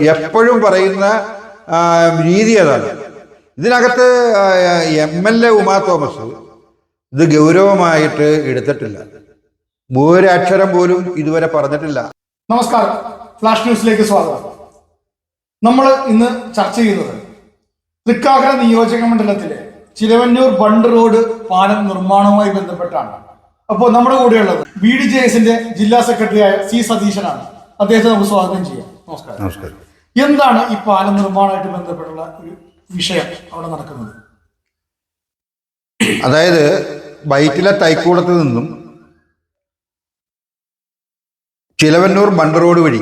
എപ്പോഴും പറയുന്ന രീതി അതാണ്. ഇതിനകത്ത് M L A Uma Thomas ഇത് ഗൗരവമായിട്ട് എടുത്തിട്ടില്ല. ഒരക്ഷരം പോലും ഇതുവരെ പറഞ്ഞിട്ടില്ല. നമസ്കാരം. ഫ്ലാഷ് ന്യൂസിലേക്ക് സ്വാഗതം. നമ്മൾ ഇന്ന് ചർച്ച ചെയ്യുന്നത് തൃക്കാക്കര നിയോജക മണ്ഡലത്തിലെ ചിലവന്നൂർ ബണ്ട് റോഡ് പാലം നിർമ്മാണവുമായി ബന്ധപ്പെട്ടാണ്. അപ്പോൾ നമ്മുടെ കൂടെയുള്ളത് ബി ഡി ജെ എസിന്റെ ജില്ലാ സെക്രട്ടറിയായ സി സതീശനാണ്. അദ്ദേഹത്തെ നമുക്ക് സ്വാഗതം ചെയ്യാം. നമസ്കാരം. നമസ്കാരം. എന്താണ് ഈ പാലം നിർമ്മാണമായിട്ട് ബന്ധപ്പെട്ടുള്ള ഒരു വിഷയം അവിടെ നടക്കുന്നത്? അതായത് വൈറ്റിലെ തൈക്കൂടത്ത് നിന്നും ചിലവന്നൂർ ബണ്ട് റോഡ് വഴി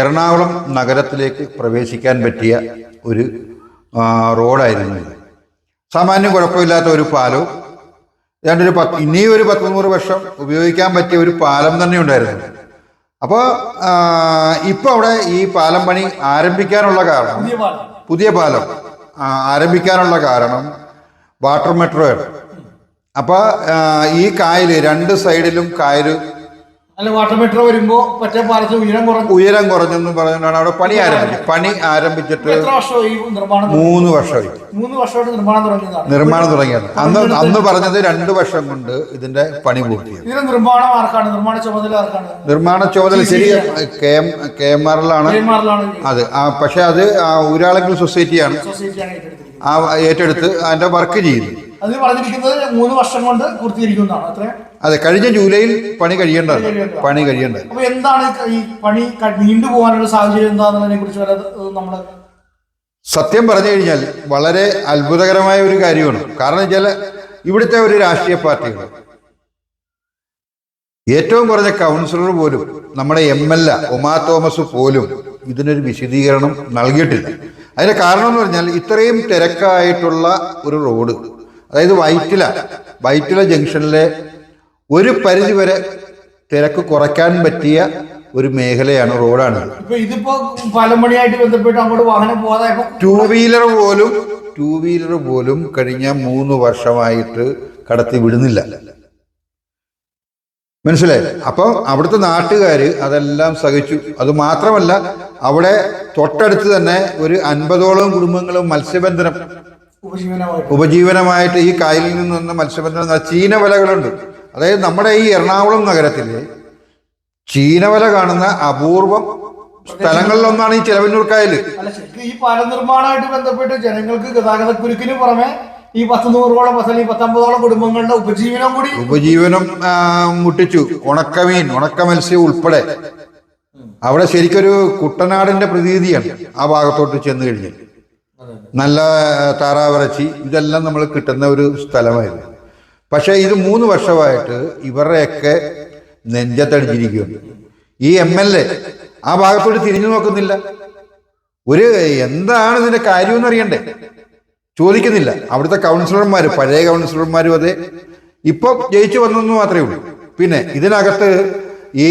എറണാകുളം നഗരത്തിലേക്ക് പ്രവേശിക്കാൻ പറ്റിയ ഒരു റോഡായിരുന്നു ഇത്. സാമാന്യം കുഴപ്പമില്ലാത്ത ഒരു പാലവും ഏതാണ്ട് ഒരു പത്ത് ഇനിയും ഒരു പത്ത് നൂറ് വർഷം ഉപയോഗിക്കാൻ പറ്റിയ ഒരു പാലം തന്നെ ഉണ്ടായിരുന്നു. അപ്പോൾ ഇപ്പോൾ അവിടെ ഈ പാലം പണി ആരംഭിക്കാനുള്ള കാരണം പുതിയ പാലം. ആരംഭിക്കാനുള്ള കാരണം വാട്ടർ മെട്രോയാണ് അപ്പോൾ ഈ കായൽ രണ്ട് സൈഡിലും കായൽ അല്ല വാട്ടർ മെട്രോ വരുമ്പോ മറ്റേ പാലത്ത് ഉയരം കുറഞ്ഞു. ഉയരം കുറഞ്ഞെന്ന് പറഞ്ഞുകൊണ്ടാണ് അവിടെ പണി ആരംഭിച്ചത് പണി ആരംഭിച്ചിട്ട് എത്ര വർഷമായി നിർമ്മാണം? മൂന്ന് വർഷമായി. മൂന്ന് വർഷമായിട്ട് നിർമ്മാണം തുടങ്ങിയതാണ്. നിർമ്മാണം തുടങ്ങിയത്. അന്ന് അന്ന് പറഞ്ഞത് രണ്ട് വർഷം കൊണ്ട് ഇതിന്റെ പണി പൂർത്തിയായി. ഇതിന് നിർമ്മാണം ആർക്കാണ്? നിർമ്മാണ ചുമതല ആർക്കാണ്? നിർമ്മാണ ചുമതല ശരി കെ എം കെ എം ആറിലാണ് അത് ആ, പക്ഷെ അത് ആ, ഊരാളെങ്കിൽ സൊസൈറ്റിയാണ്. ആ ഏറ്റെടുത്ത് അതിന്റെ വർക്ക് ചെയ്യുന്നു. അതിന് പറഞ്ഞിരിക്കുന്നത് മൂന്ന് വർഷം കൊണ്ട് പൂർത്തീകരിക്കുന്നതാണ്. അത്ര? അതെ കഴിഞ്ഞ ജൂലൈയിൽ പണി കഴിയേണ്ടത് പണി കഴിയേണ്ടത് അപ്പൊ എന്താണ് ഈ പണി നീണ്ടു പോകാനുള്ള സാഹചര്യം എന്താണെന്നതിനെ കുറിച്ച് വല്ല നമ്മൾ സത്യം പറഞ്ഞു കഴിഞ്ഞാൽ വളരെ അത്ഭുതകരമായ ഒരു കാര്യമാണ്. കാരണം വെച്ചാൽ ഇവിടുത്തെ ഒരു രാഷ്ട്രീയ പാർട്ടികൾ. ഏറ്റവും കുറഞ്ഞ കൗൺസിലർ പോലും നമ്മുടെ M L A Uma Thomas പോലും ഇതിനൊരു വിശദീകരണം നൽകിയിട്ടില്ല. അതിന്റെ കാരണം എന്ന് പറഞ്ഞാൽ ഇത്രയും തിരക്കായിട്ടുള്ള ഒരു റോഡ് അതായത് വൈറ്റില വൈറ്റില ജംഗ്ഷനിലെ ഒരു പരിധി വരെ തിരക്ക് കുറയ്ക്കാൻ പറ്റിയ ഒരു മേഖലയാണ് റോഡാണ്. ഇതിപ്പോ പലമണിയായിട്ട് ബന്ധപ്പെട്ട് അങ്ങോട്ട് വാഹനം പോകാതെ ടൂ വീലർ പോലും ടൂ വീലർ പോലും കഴിഞ്ഞ മൂന്ന് വർഷമായിട്ട് കടത്തി വിടുന്നില്ല. മനസ്സിലായി? അപ്പം അവിടുത്തെ നാട്ടുകാർ അതെല്ലാം സഹിച്ചു. അത് മാത്രമല്ല അവിടെ തൊട്ടടുത്ത് തന്നെ ഒരു അൻപതോളം കുടുംബങ്ങളും മത്സ്യബന്ധനം ഉപജീവനമായിട്ട് ഈ കായലിൽ നിന്ന് മത്സ്യബന്ധനം ചീന വലകളുണ്ട് അതായത് നമ്മുടെ ഈ എറണാകുളം നഗരത്തിലെ ചീനവല കാണുന്ന അപൂർവം സ്ഥലങ്ങളിലൊന്നാണ് ഈ ചിലവന്നൂർ കായൽ ഈ പാലം നിർമ്മാണമായിട്ട് ബന്ധപ്പെട്ട് ജനങ്ങൾക്ക് ഗതാഗത കുരുക്കിന് പുറമെ ഈ പത്ത് നൂറോളം അല്ലെങ്കിൽ പത്തമ്പതോളം കുടുംബങ്ങളുടെ ഉപജീവനം കൂടി ഉപജീവനം മുട്ടിച്ചു. ഉണക്കമീൻ ഉണക്ക മത്സ്യം ഉൾപ്പെടെ. അവിടെ ശരിക്കൊരു കുട്ടനാടിന്റെ പ്രതീതിയാണ് ആ ഭാഗത്തോട്ട് ചെന്ന് കഴിഞ്ഞ് നല്ല താറാവിറച്ചി ഇതെല്ലാം നമ്മൾ കിട്ടുന്ന ഒരു സ്ഥലമായിരുന്നു പക്ഷേ ഇത് മൂന്ന് വർഷമായിട്ട് ഇവരുടെയൊക്കെ നെഞ്ചത്തടിച്ചിരിക്കുകയാണ്. ഈ എം എൽ എ ആ ഭാഗത്തോട്ട് തിരിഞ്ഞു നോക്കുന്നില്ല. ഒരു എന്താണ് ഇതിന്റെ കാര്യമെന്ന് അറിയണ്ടേ? ചോദിക്കുന്നില്ല. അവിടുത്തെ കൗൺസിലർമാർ പഴയ കൗൺസിലർമാരും അതെ. ഇപ്പം ജയിച്ചു വന്നെന്ന് മാത്രമേ ഉള്ളൂ. പിന്നെ ഇതിനകത്ത് ഈ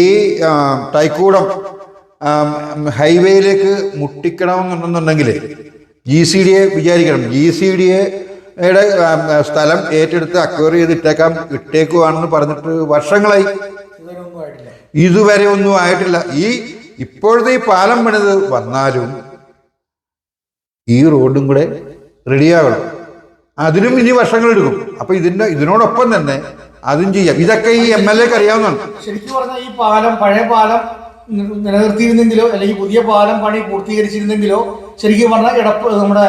തൈക്കൂടം ഹൈവേയിലേക്ക് മുട്ടിക്കണമെന്നുണ്ടെന്നുണ്ടെങ്കിൽ ജി സി ഡി എ വിചാരിക്കണം. ജി സി ഡി എയുടെ സ്ഥലം ഏറ്റെടുത്ത് അക്വയർ ചെയ്ത് ഇട്ടേക്കാം ഇട്ടേക്കുവാണെന്ന് പറഞ്ഞിട്ട് വർഷങ്ങളായി. ഇതുവരെ ഒന്നും ആയിട്ടില്ല. ഈ ഇപ്പോഴത്തെ ഈ പാലം പണിത് വന്നാലും ഈ റോഡും കൂടെ റെഡിയാകണം അതിനും ഇനി വർഷങ്ങൾ എടുക്കും അപ്പൊ ഇതിന്റെ ഇതിനോടൊപ്പം തന്നെ അതും ചെയ്യാം. ഇതൊക്കെ ഈ എം എൽ എക്ക് അറിയാവുന്നതാണ്. ശരിക്കും പറഞ്ഞാൽ ഈ പാലം പഴയ പാലം നിലനിർത്തിയിരുന്നെങ്കിലോ അല്ലെങ്കിൽ പുതിയ പാലം പണി പൂർത്തീകരിച്ചിരുന്നെങ്കിലോ ശരിക്കും പറഞ്ഞാൽ എടപ്പ് നമ്മുടെ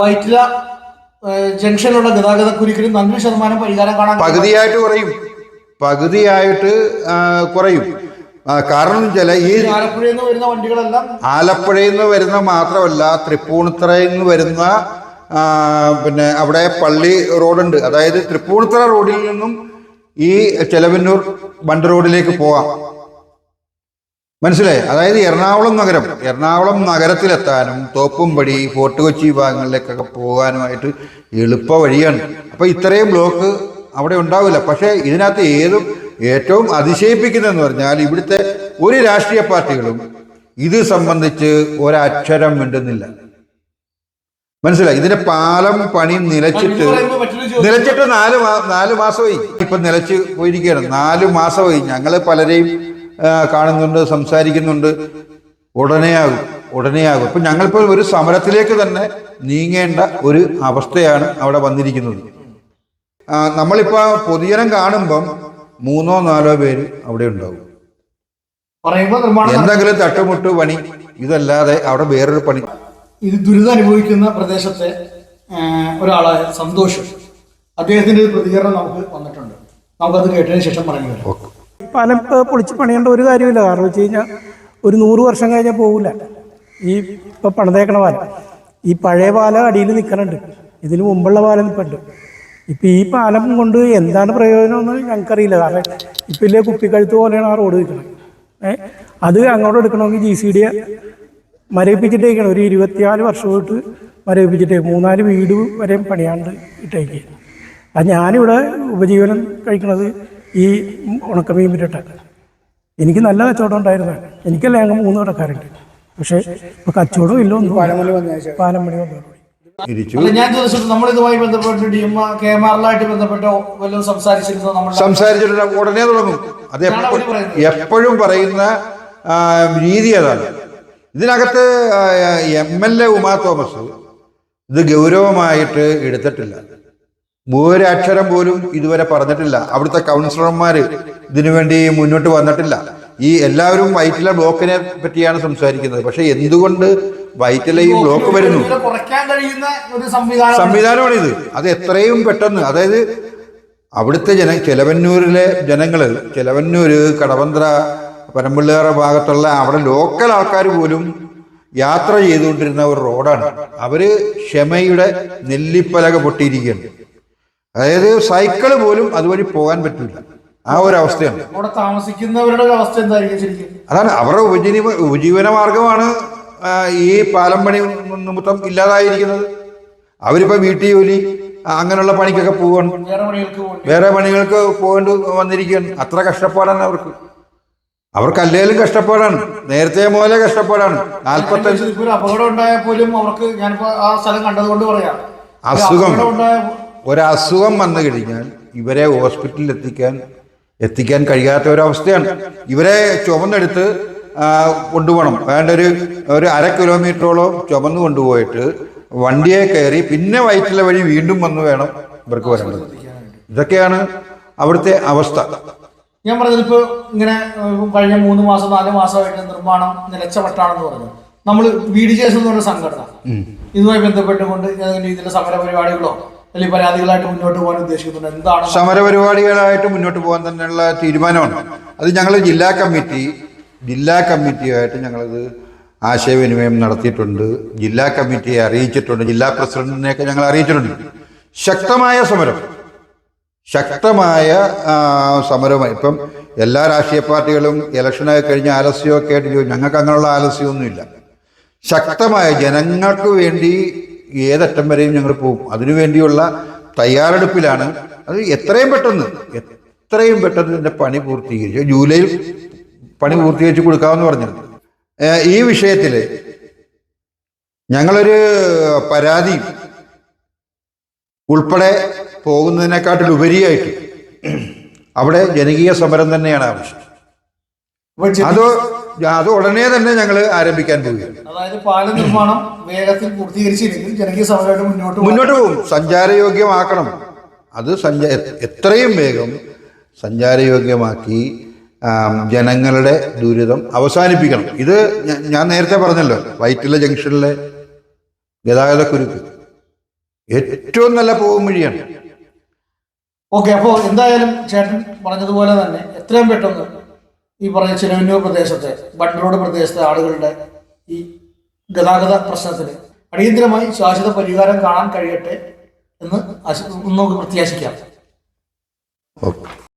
വൈറ്റില ജംഗ്ഷനിലുള്ള ഗതാഗത കുരുക്കിന് നല്ലൊരു ശതമാനം പരിഹാരം കാണാൻ. പകുതിയായിട്ട് കുറയും. പകുതിയായിട്ട് കുറയും. കാരണം ചില ഈ ഈ ആലപ്പുഴയിൽ നിന്ന് വരുന്ന വണ്ടികളെല്ലാം ആലപ്പുഴയിൽ നിന്ന് വരുന്ന മാത്രമല്ല തൃപ്പൂണിത്തറയിൽ നിന്ന് വരുന്ന പിന്നെ അവിടെ പള്ളി റോഡുണ്ട്. അതായത് തൃപ്പൂണിത്തറ റോഡിൽ നിന്നും ഈ ചെലവന്നൂർ ബണ്ട് റോഡിലേക്ക് പോവാം. മനസ്സിലായി? അതായത് എറണാകുളം നഗരം എറണാകുളം നഗരത്തിലെത്താനും തോപ്പുംപടി ഫോർട്ട് കൊച്ചി ഭാഗങ്ങളിലേക്കൊക്കെ പോകാനുമായിട്ട് എളുപ്പ വഴിയാണ്. അപ്പോൾ ഇത്രയും ബ്ലോക്ക് അവിടെ ഉണ്ടാവില്ല. പക്ഷേ ഇതിനകത്ത് ഏതും ഏറ്റവും അതിശയിപ്പിക്കുന്നതെന്ന് പറഞ്ഞാൽ ഇവിടുത്തെ ഒരു രാഷ്ട്രീയ പാർട്ടികളും ഇത് സംബന്ധിച്ച് ഒരക്ഷരം മിണ്ടുന്നില്ല. മനസ്സിലായി? ഇതിന്റെ പാലം പണി നിലച്ചിട്ട് നിലച്ചിട്ട് നാല് നാല് മാസമായി. ഇപ്പൊ നിലച്ച് പോയിരിക്കുകയാണ്. നാല് മാസമായി. ഞങ്ങൾ പലരെയും കാണുന്നുണ്ട് സംസാരിക്കുന്നുണ്ട്. ഉടനെയാകും ഉടനെയാകും. ഇപ്പം ഞങ്ങളിപ്പോൾ ഒരു സമരത്തിലേക്ക് തന്നെ നീങ്ങേണ്ട ഒരു അവസ്ഥയാണ് അവിടെ വന്നിരിക്കുന്നത്. നമ്മളിപ്പോൾ പൊതുജനം കാണുമ്പം മൂന്നോ നാലോ പേര് അവിടെ ഉണ്ടാവും. എന്തെങ്കിലും തട്ടുമുട്ട് പണി ഇതല്ലാതെ അവിടെ വേറൊരു പണി. ഇത് ദുരിതം അനുഭവിക്കുന്ന പ്രദേശത്തെ ഒരാളായ സന്തോഷം. അദ്ദേഹത്തിന്റെ പ്രതികരണം നമുക്ക് വന്നിട്ടുണ്ട്. നമുക്കത് കേട്ടതിന് ശേഷം പറഞ്ഞു പാലം പൊളിച്ച് പണിയേണ്ട ഒരു കാര്യമില്ല. കാരണം വെച്ച് കഴിഞ്ഞാൽ ഒരു നൂറ് വർഷം കഴിഞ്ഞാൽ പോകില്ല ഈ ഇപ്പം പണിതേക്കണ പാലം. ഈ പഴയ പാലം അടിയിൽ നിൽക്കണുണ്ട് ഇതിന് മുമ്പുള്ള പാലം നിൽപ്പുണ്ട് ഇപ്പം ഈ പാലം കൊണ്ട് എന്താണ് പ്രയോജനമെന്ന് ഞങ്ങൾക്കറിയില്ല. കാരണം ഇപ്പം ഇല്ലേ കുപ്പിക്കഴുത്ത് പോലെയാണ് ആ റോഡ് നിൽക്കുന്നത് അത് അങ്ങോട്ട് എടുക്കണമെങ്കിൽ ജി സി ഡിയെ മരവിപ്പിച്ചിട്ടേക്കാണ്. ഒരു ഇരുപത്തിനാല് തൊട്ട് മരവിപ്പിച്ചിട്ടേ മൂന്നാൽ വീട് വരെയും പണിയാണ്ട് ഇട്ടേക്കുകയാണ് അത് ഞാനിവിടെ ഉപജീവനം കഴിക്കണത് ഈ ഉണക്കമീൻ വിറ്റിട്ടാണ് എനിക്ക് നല്ല കച്ചവടം ഉണ്ടായിരുന്നു. എനിക്കല്ല ഞങ്ങൾ മൂന്ന് കടക്കാരുണ്ട്. പക്ഷേ ഇപ്പൊ കച്ചവടം ഇല്ല ഒന്നും പാലമണി അല്ല ഞാൻ ചോദിച്ചിട്ട് നമ്മൾ ഇതുമായി ബന്ധപ്പെട്ട് ഡി എം കെ എം ആറിലായിട്ട് ബന്ധപ്പെട്ടോ വല്ലതും സംസാരിച്ചിരുന്നോ നമ്മൾ സംസാരിച്ചിട്ട് ഉടനെ തുടങ്ങും. അത് എപ്പോഴും പറയുന്ന രീതി അതാണ് ഇതിനകത്ത് M L A Uma Thomas ഇത് ഗൗരവമായിട്ട് എടുത്തിട്ടില്ല. ഒരക്ഷരം പോലും ഇതുവരെ പറഞ്ഞിട്ടില്ല. അവിടുത്തെ കൗൺസിലർമാർ ഇതിനുവേണ്ടി മുന്നോട്ട് വന്നിട്ടില്ല. ഈ എല്ലാവരും വൈറ്റില ബ്ലോക്കിനെ പറ്റിയാണ് സംസാരിക്കുന്നത്. പക്ഷെ എന്തുകൊണ്ട് വൈറ്റില ഈ ബ്ലോക്ക് വരുന്നു? സംവിധാനമാണിത്. അത് എത്രയും പെട്ടെന്ന് അതായത് അവിടുത്തെ ജന ചെലവന്നൂരിലെ ജനങ്ങൾ ചെലവന്നൂര് കടവന്ത്ര പനമ്പിള്ളേറ ഭാഗത്തുള്ള അവിടെ ലോക്കൽ ആൾക്കാർ പോലും യാത്ര ചെയ്തുകൊണ്ടിരുന്ന ഒരു റോഡാണ് അവർ ക്ഷമയുടെ നെല്ലിപ്പലക പൊട്ടിയിരിക്കുകയാണ്. അതായത് സൈക്കിൾ പോലും അതുവഴി പോകാൻ പറ്റില്ല. ആ ഒരു അവസ്ഥയാണ്. അവിടെ താമസിക്കുന്നവരുടെ അവസ്ഥ എന്തായിരിക്കും ശരിക്കും? അതാണ് അവരുടെ ഉപജീവ ഉപജീവന മാർഗമാണ് ഈ പാലം പണി നിമിത്തം ഇല്ലാതായിരിക്കുന്നത്. അവരിപ്പോ വീട്ടിൽ ജോലി അങ്ങനെയുള്ള പണിക്കൊക്കെ പോവാണ് വേറെ പണികൾക്ക് പോകേണ്ടി? വന്നിരിക്കുകയാണ്. അത്ര കഷ്ടപ്പാടാണ് അവർക്ക്. അവർക്ക് അല്ലേലും കഷ്ടപ്പാടാണ്. നേരത്തെ മുതലേ കഷ്ടപ്പാടാണ്. നാല്പത്തഞ്ച് അപകടം ഉണ്ടായാൽ പോലും അവർക്ക് ഞാനിപ്പോ ആ സ്ഥലം കണ്ടതുകൊണ്ട് പറയാം. അസുഖം. ഒരസുഖം വന്നു കഴിഞ്ഞാൽ ഇവരെ ഹോസ്പിറ്റലിൽ എത്തിക്കാൻ എത്തിക്കാൻ കഴിയാത്ത ഒരവസ്ഥയാണ്. ഇവരെ ചുമന്നെടുത്ത് കൊണ്ടുപോകണം. വേണ്ട ഒരു ഒരു അര കിലോമീറ്ററോളം ചുമന്ന് കൊണ്ടുപോയിട്ട് വണ്ടിയെ കയറി പിന്നെ വയറ്റിലെ വഴി വീണ്ടും വന്ന് വേണം ഇവർക്ക് വരേണ്ടത്. ഇതൊക്കെയാണ് അവിടുത്തെ അവസ്ഥ. ഞാൻ പറഞ്ഞത് ഇപ്പൊ ഇങ്ങനെ കഴിഞ്ഞ മൂന്ന് മാസം നാല് മാസമായിട്ട് നിർമ്മാണം നിലച്ച മട്ടാണെന്ന് പറഞ്ഞു. നമ്മൾ വീട് എന്ന് പറഞ്ഞ സംഘടന. ഇതുമായി ബന്ധപ്പെട്ടുകൊണ്ട് ഏതെങ്കിലും രീതിയിലുള്ള സമര പരിപാടികളോ അല്ലെങ്കിൽ പരാതികളായിട്ട് മുന്നോട്ട് പോകാൻ ഉദ്ദേശിക്കുന്നുണ്ട്. എന്താണ് സമരപരിപാടികളായിട്ട് മുന്നോട്ട് പോകാൻ തന്നെയുള്ള തീരുമാനമാണ്. അത് ഞങ്ങൾ ജില്ലാ കമ്മിറ്റി ജില്ലാ കമ്മിറ്റിയായിട്ട് ഞങ്ങളത് ആശയവിനിമയം നടത്തിയിട്ടുണ്ട്. ജില്ലാ കമ്മിറ്റിയെ അറിയിച്ചിട്ടുണ്ട്. ജില്ലാ പ്രസിഡന്റിനെയൊക്കെ ഞങ്ങൾ അറിയിച്ചിട്ടുണ്ട്. ശക്തമായ സമരം. ശക്തമായ സമരമായി. ഇപ്പം എല്ലാ രാഷ്ട്രീയ പാർട്ടികളും ഇലക്ഷനൊക്കെ കഴിഞ്ഞ് ആലസ്യമൊക്കെ ആയിട്ട് ചോദിച്ചു ഞങ്ങൾക്ക് അങ്ങനെയുള്ള ആലസ്യമൊന്നുമില്ല. ശക്തമായ ജനങ്ങൾക്ക് വേണ്ടി ഏതറ്റം വരെയും ഞങ്ങൾ പോകും. അതിനുവേണ്ടിയുള്ള തയ്യാറെടുപ്പിലാണ്. അത് എത്രയും പെട്ടെന്ന് എത്രയും പെട്ടെന്ന് ഇതിന്റെ പണി പൂർത്തീകരിച്ചു ജൂലൈയിൽ പണി പൂർത്തീകരിച്ച് കൊടുക്കാമെന്ന് പറഞ്ഞു ഈ വിഷയത്തിൽ ഞങ്ങളൊരു പരാതി ഉൾപ്പെടെ പോകുന്നതിനെക്കാട്ടിലുപരിയായിട്ട് അവിടെ ജനകീയ സമരം തന്നെയാണ് ആവശ്യം. അത് അത് ഉടനെ തന്നെ ഞങ്ങൾ ആരംഭിക്കാൻ പോവുകയാണ്. അതായത് പാല നിർമ്മാണം വേഗത്തിൽ പൂർത്തീകരിച്ചില്ലെങ്കിൽ ജനകീയ സമരമായിട്ട് മുന്നോട്ട് പോകും മുന്നോട്ട് പോകും. സഞ്ചാരയോഗ്യമാക്കണം. അത് സഞ്ച എത്രയും വേഗം സഞ്ചാരയോഗ്യമാക്കി ജനങ്ങളുടെ ദുരിതം അവസാനിപ്പിക്കണം. ഇത് ഞാൻ നേരത്തെ പറഞ്ഞല്ലോ വൈറ്റില ജംഗ്ഷനിലെ ഗതാഗത കുരുക്ക്. ഏറ്റവും നല്ല പോകും വഴിയാണ്. ഓക്കെ അപ്പോൾ എന്തായാലും ചേട്ടൻ പറഞ്ഞതുപോലെ തന്നെ എത്രയും പെട്ടെന്ന് ഈ പറഞ്ഞ ചിലവന്നൂർ പ്രദേശത്തെ ബണ്ട് പ്രദേശത്തെ ആളുകളുടെ ഈ ഗതാഗത പ്രശ്നത്തിന് അടിയന്തരമായി ശാശ്വത പരിഹാരം കാണാൻ കഴിയട്ടെ എന്ന് നമുക്ക് പ്രത്യാശിക്കാം. ഓക്കെ.